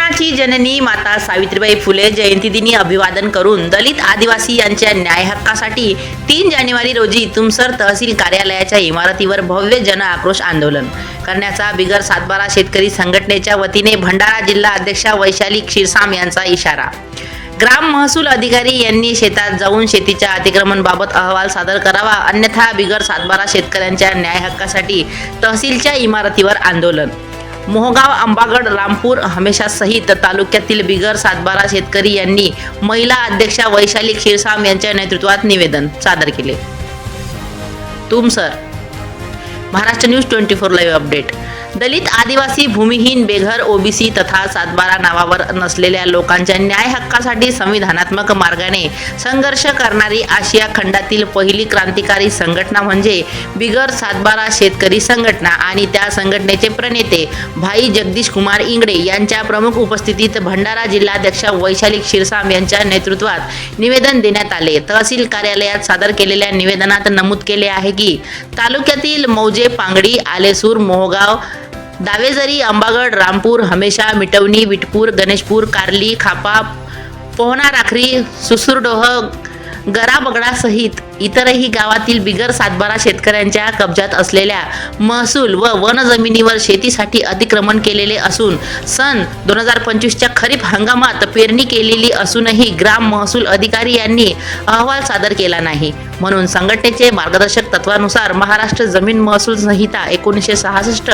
जननी जननी माता सावित्रीबाई फुले जयंतीदिनी अभिवादन करून दलित आदिवासी यांच्या न्याय हक्कासाठी तीन जानेवारी रोजी तुमसर तहसील कार्यालयाच्या इमारतीवर भव्य जन आक्रोश आंदोलन करण्याचा बिगर सातबारा शेतकरी संघटनेच्या वतीने भंडारा जिल्हा अध्यक्षा वैशाली क्षीरसाम यांचा इशारा. ग्राम महसूल अधिकारी यांनी शेतात जाऊन शेतीच्या अतिक्रमणबाबत अहवाल सादर करावा अन्यथा बिगर सातबारा शेतकऱ्यांच्या न्याय हक्कासाठी तहसीलच्या इमारतीवर आंदोलन मोहगाव आंबागड रामपूर हमेशा सहित तालुक्यातील बिगर सातबारा शेतकरी यांनी महिला अध्यक्षा वैशाली क्षीरसाम यांच्या नेतृत्वात निवेदन सादर केले. तुम sir Maharashtra news twenty four live update दलित आदिवासी भूमिहीन बेघर ओबीसी तथा सातबारा नावावर नसलेल्या लोकांच्या न्याय हक्कासाठी संविधानात्मक मार्गाने संघर्ष करणारी आशिया खंडातील पहिली क्रांतिकारी संघटना म्हणजे बिगर सातबारा शेतकरी संघटना आणि त्या संघटनेचे प्रणेते भाई जगदीश कुमार इंगडे यांच्या प्रमुख उपस्थितीत भंडारा जिल्हाध्यक्ष वैशाली क्षीरसाम यांच्या नेतृत्वात निवेदन देण्यात आले. तहसील कार्यालयात सादर केलेल्या निवेदनात नमूद केले आहे की तालुक्यातील मौजे पांगडी आलेसूर मोहगाव दावेझरी अंबागड रामपूर हमेशा मिटवणी विटपूर गणेशपूर कार्ली खापा पोहना राखरी सुसुरडोह गराबगडासहित इतरही गावातील बिगर सातबारा शेतकऱ्यांच्या कब्जात असलेल्या महसूल व वन जमिनीवर शेतीसाठी अतिक्रमण केलेले असून सन दोन हजार पंचवीसच्या खरीप हंगामात पेरणी केलेली असूनही ग्राम महसूल अधिकारी यांनी अहवाल सादर केला नाही. म्हणून संघटनेचे मार्गदर्शक तत्वानुसार महाराष्ट्र जमीन महसूल संहिता एकोणीसशे सहासष्ट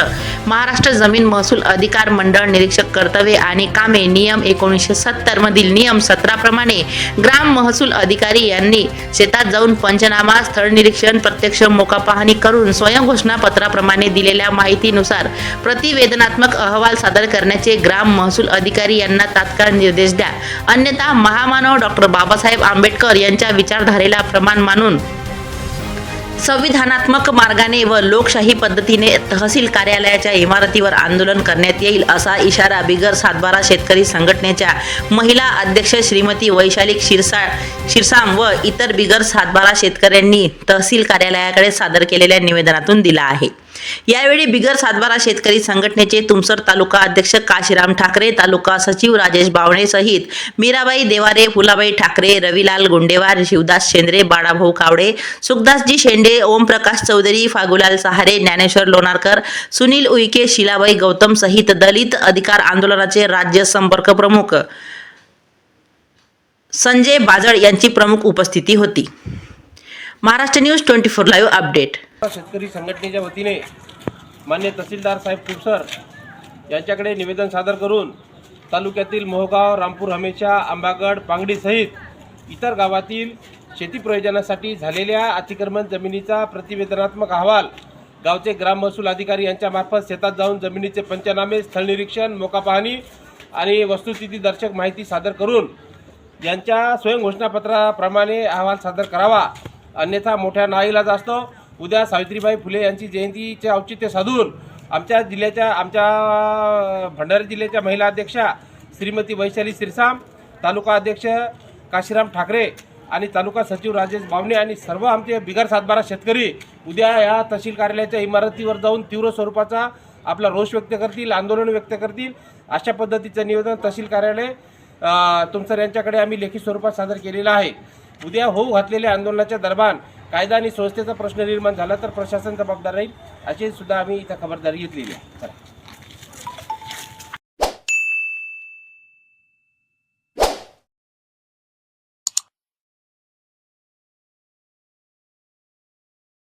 महाराष्ट्र जमीन महसूल अधिकार मंडळ निरीक्षक कर्तव्ये आणि कामे नियम एकोणीसशे सत्तर मधील नियम सतराप्रमाणे ग्राम महसूल अधिकारी यांनी शेतात जाऊन पंचनामा स्थळ निरीक्षण प्रत्यक्ष मोका पाहणी करून स्वयंघोषणा पत्राप्रमाणे दिलेल्या माहितीनुसार प्रतिवेदनात्मक अहवाल सादर करण्याचे ग्राम महसूल अधिकारी यांना तात्काळ निर्देश द्या. अन्यथा महामानव डॉक्टर बाबासाहेब आंबेडकर यांच्या विचारधारेला प्रमाण मानून संविधानात्मक मार्गाने व लोकशाही पद्धतीने तहसील कार्यालयाच्या इमारतीवर आंदोलन करण्यात येईल असा इशारा बिगर सातबारा शेतकरी संघटनेच्या महिला अध्यक्ष श्रीमती वैशाली शिरसा शिरसाम व इतर बिगर सातबारा शेतकऱ्यांनी तहसील कार्यालयाकडे सादर केलेल्या निवेदनातून दिला आहे. यावेळी बिगर सातबारा शेतकरी संघटनेचे तुमसर तालुका अध्यक्ष काशीराम ठाकरे तालुका सचिव राजेश बावणे सहित मीराबाई देवारे फुलाबाई ठाकरे रविलाल गुंडेवार शिवदास शेंद्रे बाळाभाऊ कावडे सुखदासजी शेंडे ओमप्रकाश चौधरी फागुलाल सहारे ज्ञानेश्वर लोणारकर सुनील उईके शिलाबाई गौतम सहित दलित अधिकार आंदोलनाचे राज्य संपर्क प्रमुख संजय बाजळ यांची प्रमुख उपस्थिती होती. Maharashtra news twenty four live update. शेतकरी संघटनेच्या वतीने मान्य तहसीलदार साहेब कुपसर यांच्याकडे निवेदन सादर करून तालुक्यातील मोहगाव रामपूर हमेशा आंबागड पांगडीसहित इतर गावातील शेती प्रयोजनासाठी झालेल्या अतिक्रमण जमिनीचा प्रतिवेदनात्मक अहवाल गावचे ग्राम महसूल अधिकारी यांच्यामार्फत शेतात जाऊन जमिनीचे पंचनामे स्थळ निरीक्षण मोका पाहणी आणि वस्तुस्थिती दर्शक माहिती सादर करून यांच्या स्वयंघोषणापत्राप्रमाणे अहवाल सादर करावा. अन्यथा मोठ्या नाईलाज असतो. उद्या सावित्रीबाई फुले यांची जयंतीचे औचित्य साधून आमच्या जिल्ह्याच्या आमच्या भंडारा जिल्ह्याच्या महिला अध्यक्षा श्रीमती वैशाली सिरसाम तालुका अध्यक्ष काशीराम ठाकरे आणि तालुका सचिव राजेश बावणे आणि सर्व आमचे बिगर सातबारा शेतकरी उद्या या तहसील कार्यालयाच्या इमारतीवर जाऊन तीव्र स्वरूपाचा आपला रोष व्यक्त करतील आंदोलन व्यक्त करतील. अशा पद्धतीचं निवेदन तहसील कार्यालय तुमसर यांच्याकडे आम्ही लेखी स्वरूपात सादर केलेलं आहे. उद्या होऊ घातलेल्या आंदोलनाच्या दरम्यान कायदा आणि संस्थेचा प्रश्न निर्माण झाला तर प्रशासन जबाबदार राहील अशी सुद्धा आम्ही इथं खबरदारी घेतलेली आहे.